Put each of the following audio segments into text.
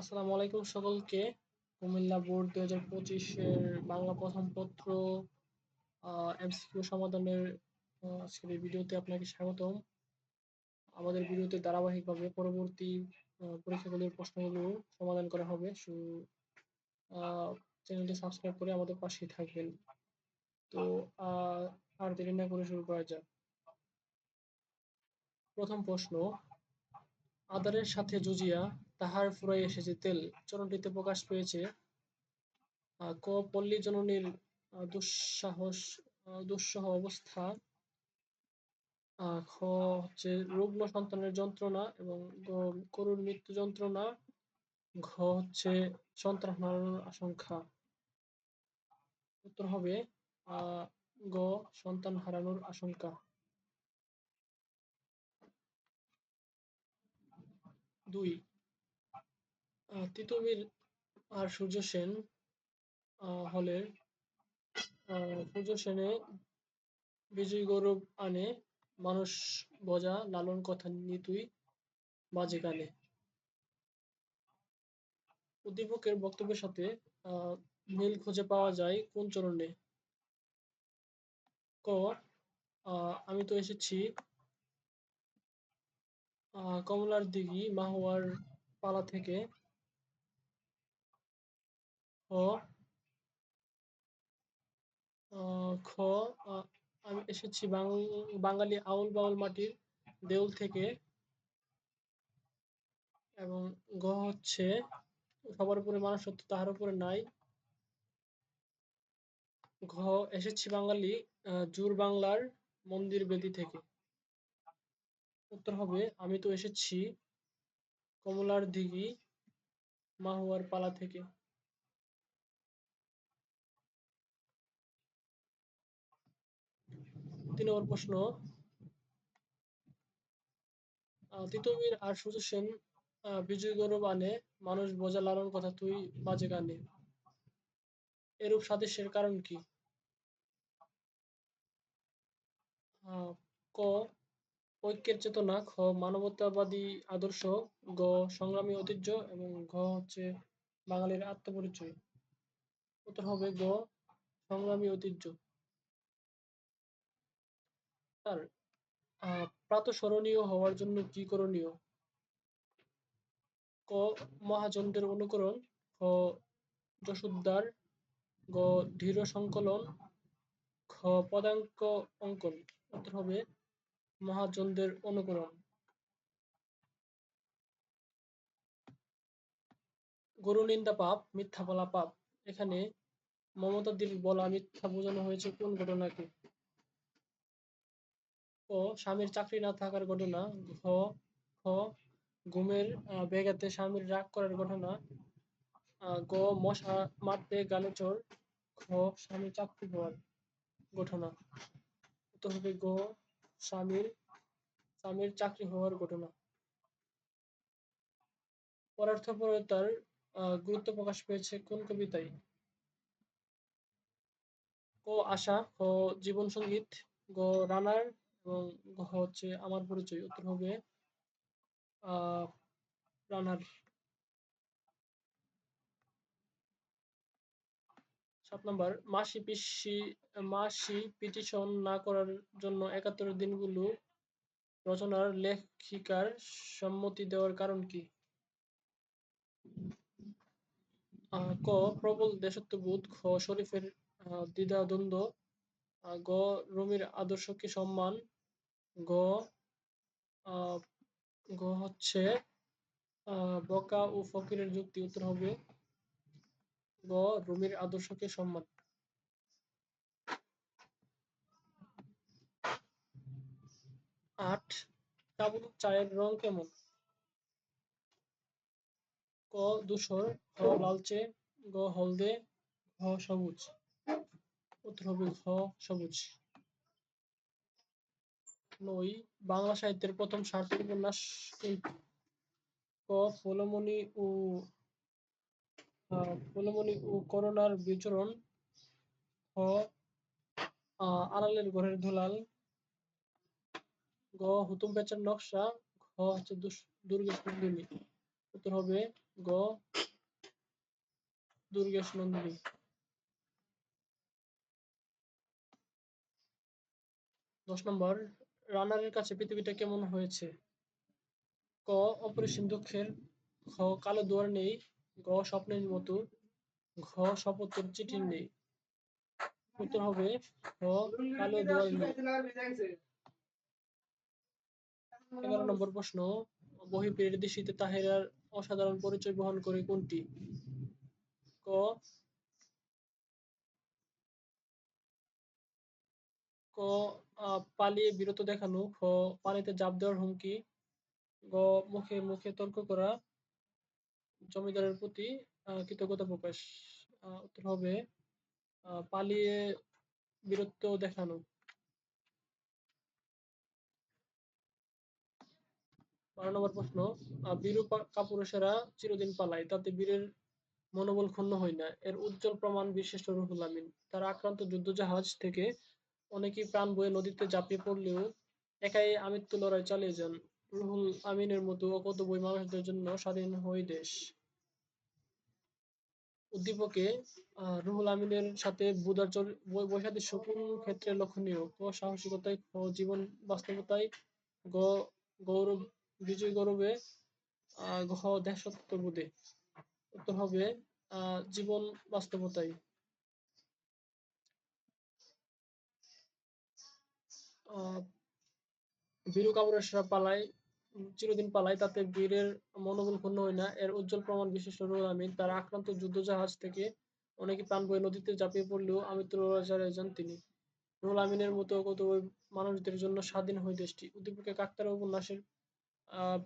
আসসালামু আলাইকুম সকলকে। কুমিল্লা বোর্ড দুই হাজার পঁচিশের বাংলা প্রথম পত্র এমসিকিউ সমাধানের আজকের এই ভিডিওতে আপনাকে স্বাগতম। আমাদের ভিডিওতে ধারাবাহিকভাবে পরবর্তী পরীক্ষাগুলির প্রশ্নগুলো সমাধান করা হবে। সো চ্যানেলটি সাবস্ক্রাইব করে আমাদের পাশেই থাকবেন। তো আর দেরি না করে শুরু করা যাক। প্রথম প্রশ্ন আদারের সাথে জুজিয়া তাহার ফুরাই এসেছে তেল। চরণটিতে প্রকাশ পেয়েছে ক পল্লী জননীর দুঃসাহস দুঃসহ অবস্থা। খ হচ্ছে রুগ্ন সন্তানের যন্ত্রণা এবং করুণ মৃত্যু যন্ত্রণা। ঘ হচ্ছে সন্তান হারানোর আশঙ্কা। উত্তর হবে গ সন্তান হারানোর আশঙ্কা। দুই তিতুমির আর সূর্য সেন হলের সূর্য সেনে বিজয় গৌরব আনে, মানুষ বজা লালন কথা নিতুই বাজে গানে। উদ্দীপকের বক্তব্যের সাথে মিল খুঁজে পাওয়া যায় কোন চরণে? ক আমি তো এসেছি কমলার দিঘি মাহুয়ার পালা থেকে খ খ আমি এসেছি বাঙালি আউল বাউল মাটির দেউল থেকে এবং গ হচ্ছে সবার উপরে মানুষ সত্য, তাহার উপরে নাই। ঘ, এসেছি বাঙালি জুর বাংলার মন্দির বেদি থেকে। উত্তর হবে, আমি তো এসেছি কমলার দিঘি মাহুয়ার পালা থেকে। তিন নম্বর প্রশ্ন তিতুমির আর সুজু সেন বিজয় গৌরব আনে মানুষ বোঝা লালন কথা, তুই বাজে গানে। এরূপ সাদৃশ্যের কারণ কি? ক ঐক্যের চেতনা, খ, মানবতাবাদী আদর্শ, গ, সংগ্রামী ঐতিহ্য এবং ঘ হচ্ছে বাঙালির আত্মপরিচয়। উত্তর হবে গ, সংগ্রামী ঐতিহ্য। তার প্রাতঃস্মরণীয় হওয়ার জন্য কি করণীয়? ক, মহাজনদের অনুকরণ, খ যশোদ্দার গ দৃঢ় সংকলন খ, পদাঙ্ক অঙ্কন। উত্তর হবে মহাজনদের অনুকরণ। গরু, নিন্দা, পাপ, মিথ্যা বলা, পাপ। এখানে মমতাদির বলা, মিথ্যা বোঝানো হয়েছে কোন ঘটনাকে? ও স্বামীর চাকরি না থাকার ঘটনা। ঘ, খ, ঘুমের বেগাতে স্বামীর রাগ করার ঘটনা। গ, মশা মারতে গালে চোর। খ, স্বামীর চাকরি হওয়ার ঘটনা। উত্তর হবে গ স্বামীর স্বামীর চাকরি হওয়ার ঘটনা। পরার্থপরতার গুরুত্ব প্রকাশ পেয়েছে কোন কবিতায়? ক, আশা, খ জীবন সংগীত গ, রানার এবং গ হচ্ছে আমার পরিচয়, উত্তর হবে রানার। সাত নম্বর, মাসি পিসি, মাসি পিটিশন না করার জন্য একাত্তরের দিনগুলো রচনার লেখিকার সম্মতি দেওয়ার কারণ কি? ক, প্রবল দেশত্ববোধ, খ, শরীফের দ্বিধাদ্বন্দ্ব গ, রুমির আদর্শকে সম্মান, গ গ হচ্ছে বকা ও ফকিরের যুক্তি উত্তর হবে। গ রুমির আদর্শকে সম্মান। আট কাবুল চায়ের রং কেমন? ক, ধূসর, খ, লালচে, গ, হলদে, ঘ, সবুজ। উত্তর হবে ঘ, সবুজ। নই বাংলা সাহিত্যের প্রথম সার্থক উপন্যাস ক, ফুলমণি ও ফুলমণি ও করোনার বিচরণ খ আড়ালের ঘরের ধুলাল গ, হুতুম পেঁচার নকশা। ঘ, হচ্ছে দুর্গেশ নন্দিনী। উত্তর হবে গ, দুর্গেশ নন্দিনী। দশ নম্বর, রানারের কাছে পৃথিবীটা কেমন হয়েছে? ক অপরিসীম দুঃখের খ, কালো দুয়ার নেই। গ স্বপ্নের মতো। ঘ শপথের চিঠি নেই। উত্তর হবে খ কালো দুয়ার নেই এগারো নম্বর প্রশ্ন বহিপীরের দৃষ্টিতে তাহেরার অসাধারণ পরিচয় বহন করে কোনটি? ক ক পালিয়ে বিরত দেখানো, খ, পানিতে জাপ দেওয়ার হুমকি, গ, মুখে মুখে তর্ক করা জমিদারের প্রতি কৃতজ্ঞতা প্রকাশ উত্তর হবে পালিয়ে বীরত্ব দেখানো। বারো নম্বর প্রশ্ন বীরু কাপুরুষেরা চিরদিন পালায়, তাতে বীরের মনোবল ক্ষুণ্ণ হয় না। এর উজ্জ্বল প্রমাণ বিশিষ্ট রুহুল আমিন। তার আক্রান্ত যুদ্ধজাহাজ থেকে অনেকেই প্রাণ বয়ে নদীতে ঝাঁপিয়ে পড়লেও একাই আমৃত্যু লড়াই চালিয়ে যান। রুহুল আমিনের মতো অকতবই মানুষদের জন্য স্বাধীন হয় দেশ। উদ্দীপকে রুহুল আমিনের সাথে বুদার চর- বৈ- বৈসাদৃশ্য কোন ক্ষেত্রে লক্ষণীয়। ক সাহসিকতায় খ জীবন বাস্তবতায় গ গৌরব বিজয় গৌরবে ঘ দেশত্ববোধে। উত্তর হবে জীবন বাস্তবতায়। আহ, বীরু কাপুরেশরা পালায় চিরদিন পালায় তাতে বীরের মনোবল ক্ষুণ্ণ হয় না। এর উজ্জ্বল প্রমাণ বিশিষ্ট রুহুল আমিন তার আক্রান্ত যুদ্ধজাহাজ থেকে অনেকে প্রাণ বয়ে নদীতে ঝাঁপিয়ে পড়লেও আমৃত্যু চালিয়ে যান তিনি। রুহুল আমিনের মতো কত মানুষদের জন্য স্বাধীন হয় দেশটি। উদ্দীপকে কাকতারা উপন্যাসের আহ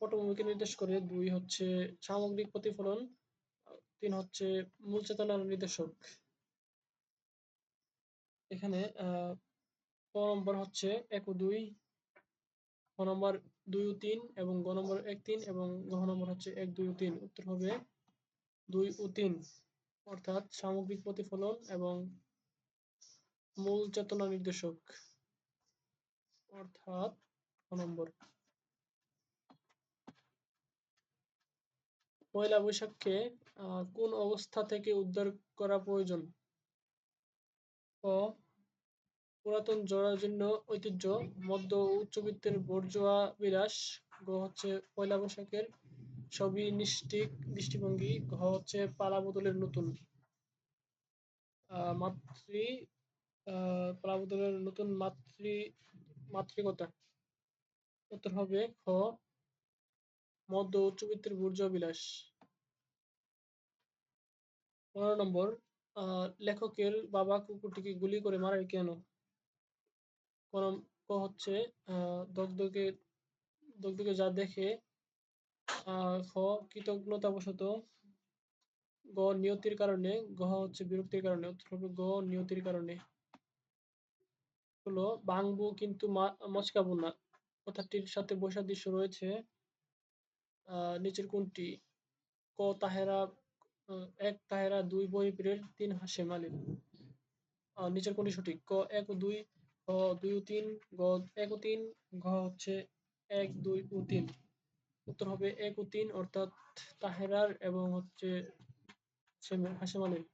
পটভূমিকে নির্দেশ করে দুই হচ্ছে সামগ্রিক প্রতিফলন তিন হচ্ছে মূল চেতনার নির্দেশক। এখানে নম্বর হচ্ছে এক ও দুই। খ নম্বর দুই ও তিন এবং গ নম্বর এক তিন এবং ঘ নম্বর হচ্ছে এক, দুই ও তিন। উত্তর হবে দুই ও তিন। অর্থাৎ সামগ্রিক প্রতিফলন এবং মূল চেতনা নির্দেশক। অর্থাৎ খ নম্বর। পয়লা বৈশাখকে কোন অবস্থা থেকে উদ্ধার করা প্রয়োজন? ক পুরাতন জরাজীর্ণ ঐতিহ্য। মধ্য ও উচ্চবিত্তের বর্জোয়া বিলাস গ হচ্ছে পয়লা বৈশাখের সবিনিষ্টিক দৃষ্টিভঙ্গি। ঘ হচ্ছে পালা বদলের নতুন। মাতৃ পালা বদলের নতুন মাতৃ মাতৃকতা উত্তর হবে খ, মধ্য উচ্চবিত্তের বর্জোয়া বিলাস। পনেরো নম্বর লেখকের বাবা কুকুরটিকে গুলি করে মারে কেন? ক হচ্ছে দগদগে দগদগে যা দেখে খ, কৃতজ্ঞতাবশত গ নিয়তির কারণে গ হচ্ছে বিরক্তির কারণে উত্তর হবে গ নিয়তির কারণে। হলো ভাঙবো কিন্তু মচকাবো না। কথাটির সাথে বৈসাদৃশ্য রয়েছে নিচের কোনটি? ক তাহেরা এক তাহেরা দুই বহিপীরের তিন হাসেম আলী নিচের কোনটি সঠিক? ক এক ও দুই গ, দুই ও তিন, গ, এক ও তিন, ঘ হচ্ছে এক, দুই ও তিন। উত্তর হবে এক ও তিন, অর্থাৎ তাহেরার এবং হচ্ছে হাসেম- আলীর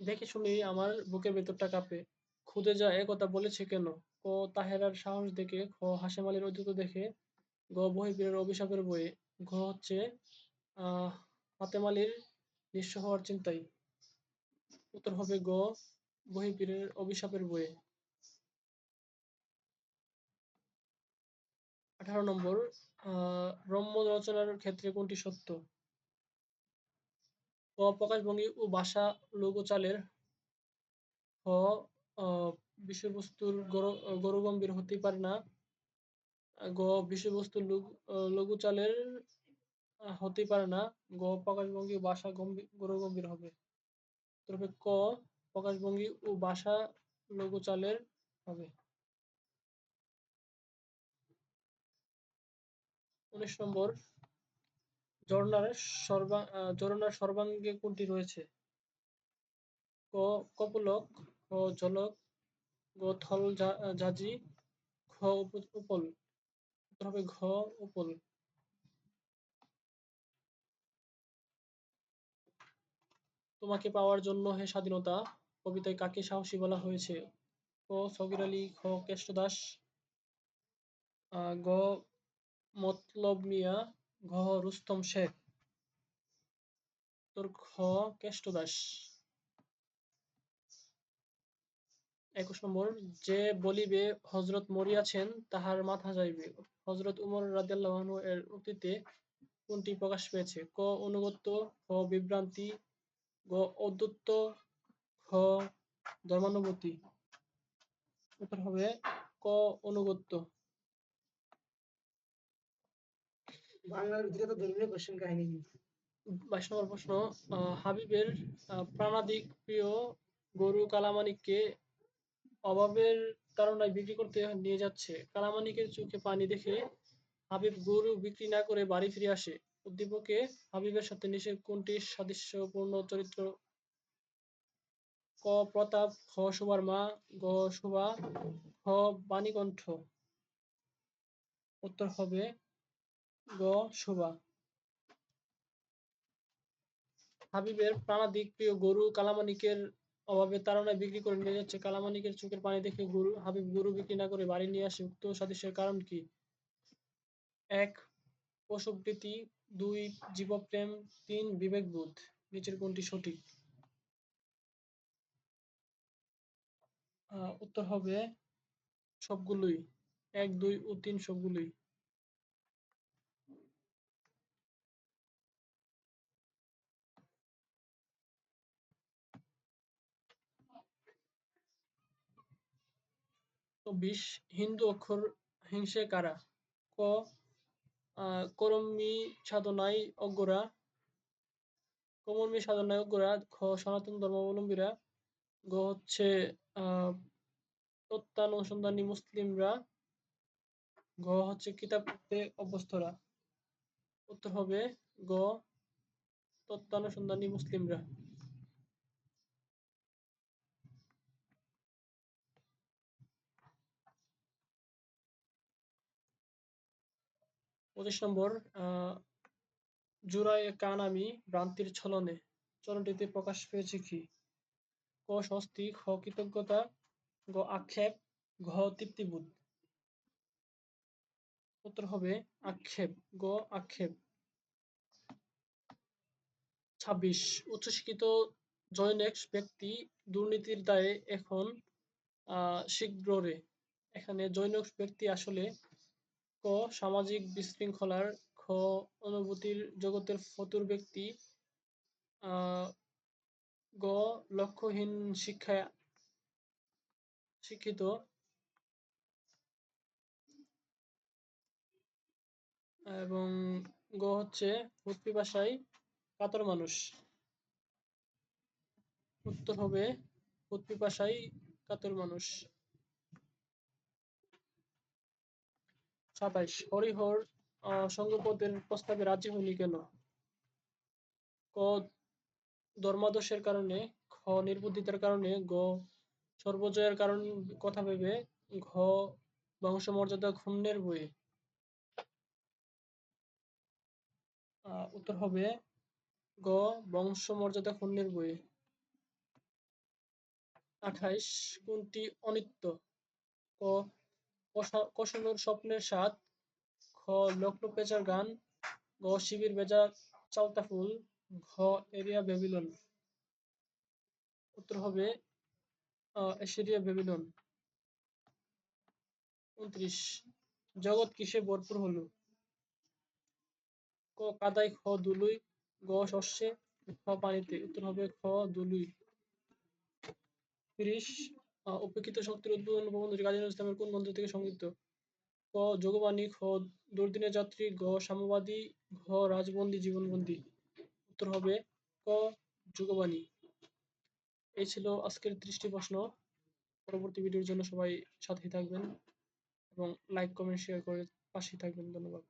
দেখে শুনি আমার বুকের ভেতরটা কাঁপে। খুদে যা এ কথা বলেছে কেন? ক, তাহেরার সাহস দেখে, খ হাসেম আলীর দেখে গ বহিপীরের অভিশাপের বয়ে ঘ হচ্ছে আহ হাতেম আলীর নিঃস্ব হওয়ার চিন্তায় উত্তর হবে গ বহিপীরের অভিশাপের বয়ে আঠারো নম্বর রম্য রচনার ক্ষেত্রে কোনটি সত্য? ক প্রকাশভঙ্গি ও ভাষা লঘু চালের খ আহ, বিষয়বস্তুর গর- গৌরগম্ভীর হতেই পারে না। গ বিষয়বস্তু লঘু আহ, লঘু চালের আহ, হতেই পারে না। গ প্রকাশভঙ্গি ও ভাষা গম্ভীর গৌরগম্ভীর হবে। তবে ক প্রকাশভঙ্গি ও ভাষা লঘু চালের হবে। উনিশ নম্বর ঝর্ণার সর্বা ঝর্ণার সর্বাঙ্গে কোনটি রয়েছে? কপোলক খ ঝলক গ থল জাজি খ উপ- উপল। উত্তর হবে ঘ উপল তোমাকে পাওয়ার জন্য হে স্বাধীনতা, কবিতায় কাকে সাহসী বলা হয়েছে? ক, সগির আলী খ কেষ্ট দাস গ, মতলব মিয়া, ঘ, রুস্তম শেখ। উত্তর খ কেষ্ট দাস। একুশ নম্বর, যে বলিবে হজরত মরিয়াছেন, তাহার মাথা যাইবে। হজরত উমর রাদিয়াল্লাহু আনহু এর উক্তিতে কোনটি প্রকাশ পেয়েছে? ক অনুগত্য খ বিভ্রান্তি গ অদ্যুত্ত খ ধর্মানুভূতি। উত্তর হবে ক অনুগত্য। বাংলার ভিতরে তো ধর্মীয় কোশ্চেন কাহিনী। বাইশ নম্বর প্রশ্ন হাবিবের প্রাণাদিক প্রিয় গরু কালামানিককে অভাবের তাড়নায় বিক্রি করতে নিয়ে যাচ্ছে। কালামানিকের চোখে পানি দেখে হাবিব গরু বিক্রি না করে বাড়ি ফিরে আসে। উদ্দীপকে হাবিবের সাথে নিষেধ কোনটি সাদৃশ্যপূর্ণ চরিত্র? ক, প্রতাপ খ শোভার মা গ শোভা খ বাণীকণ্ঠ। উত্তর হবে গ শোভা হাবিবের প্রাণাদিক প্রিয় গরু কালামানিকের অভাবে তাড়নায় বিক্রি করে নিয়ে যাচ্ছে কালামানিকের চোখের পানি দেখে গরু হাবিব গরু বিক্রি না করে বাড়ি নিয়ে আসে। উক্ত সাদৃশ্যের কারণ কি? এক পশুপ্রীতি দুই, জীবপ্রেম। তিন, বিবেকবোধ। নিচের কোনটি সঠিক? উত্তর হবে সবগুলোই। এক, দুই ও তিন সবগুলোই। চব্বিশ হিন্দু অক্ষর হিংসে কারা? ক আহ, করমী সাধনায় অজ্ঞরা কমর্মী সাধনায় অজ্ঞরা খ সনাতন ধর্মাবলম্বীরা গ হচ্ছে তত্ত্বানুসন্ধানী মুসলিমরা গ হচ্ছে কিতাব পড়তে অভ্যস্তরা উত্তর হবে গ তত্ত্বানুসন্ধানী মুসলিমরা। পঁচিশ নম্বর আহ জুরায়ে কান আমি ভ্রান্তির ছলনে। চলনটিতে প্রকাশ পেয়েছে কি? ক স্বস্তি খ কৃতজ্ঞতা, গ, আক্ষেপ, ঘ, তৃপ্তিবোধ। উত্তর হবে আক্ষেপ, গ, আক্ষেপ। ছাব্বিশ উচ্চশিক্ষিত জৈনেক্স ব্যক্তি দুর্নীতির দায়ে এখন আহ শীঘ্ররে এখানে জৈনক্স ব্যক্তি আসলে ক সামাজিক বিশৃঙ্খলার খ অনুভূতির জগতের ফতুর ব্যক্তি গ, লক্ষ্যহীন শিক্ষায় শিক্ষিত। এবং গ হচ্ছে ভূত ভাষায় কাতর মানুষ। উত্তর হবে ভূত পিপাসায় কাতর মানুষ। সাতাইশ হরিহর সঙ্গপদের প্রস্তাবে রাজি হয়নি কেন? ক, ধর্মাদর্শের কারণে, খ, নির্বুদ্ধিতার কারণে, গ, সর্বজয়ের কারণ, কথা ভেবে, ঘ, বংশমর্যাদা ক্ষুণ্ণের বয়ে। উত্তর হবে, গ, বংশমর্যাদা ক্ষুণ্ণের বয়ে। আঠাইশ, কোনটি অনিত্য? ক কষানোর স্বপ্নের স্বাদ। খ লক্ষ্ণ পেঁচার গান। গ শিবির বেজা চালতা ফুল। ঘ, এরিয়া বেবিলন। উত্তর হবে এশিরিয়া বেবিলন। উনত্রিশ, জগৎ কিসে ভরপুর হলো? ক, কাদায় খ, দুলুই। গ, শস্যে খ পানিতে। উত্তর হবে, খ, দুলুই। তিরিশ উপেক্ষিত শক্তির উদ্বোধন প্রবন্ধটি কাজী নজরুল ইসলামের কোন গ্রন্থ থেকে সংযুক্ত ক, যোগবাণী, খ দুর্দিনের যাত্রী গ সাম্যবাদী, ঘ, রাজবন্দী, জীবনবন্দী। উত্তর হবে ক, যুগবাণী। এই ছিল আজকের ত্রিশটি প্রশ্ন। পরবর্তী ভিডিওর জন্য সবাই সাথেই থাকবেন এবং লাইক কমেন্ট শেয়ার করে পাশেই থাকবেন। ধন্যবাদ।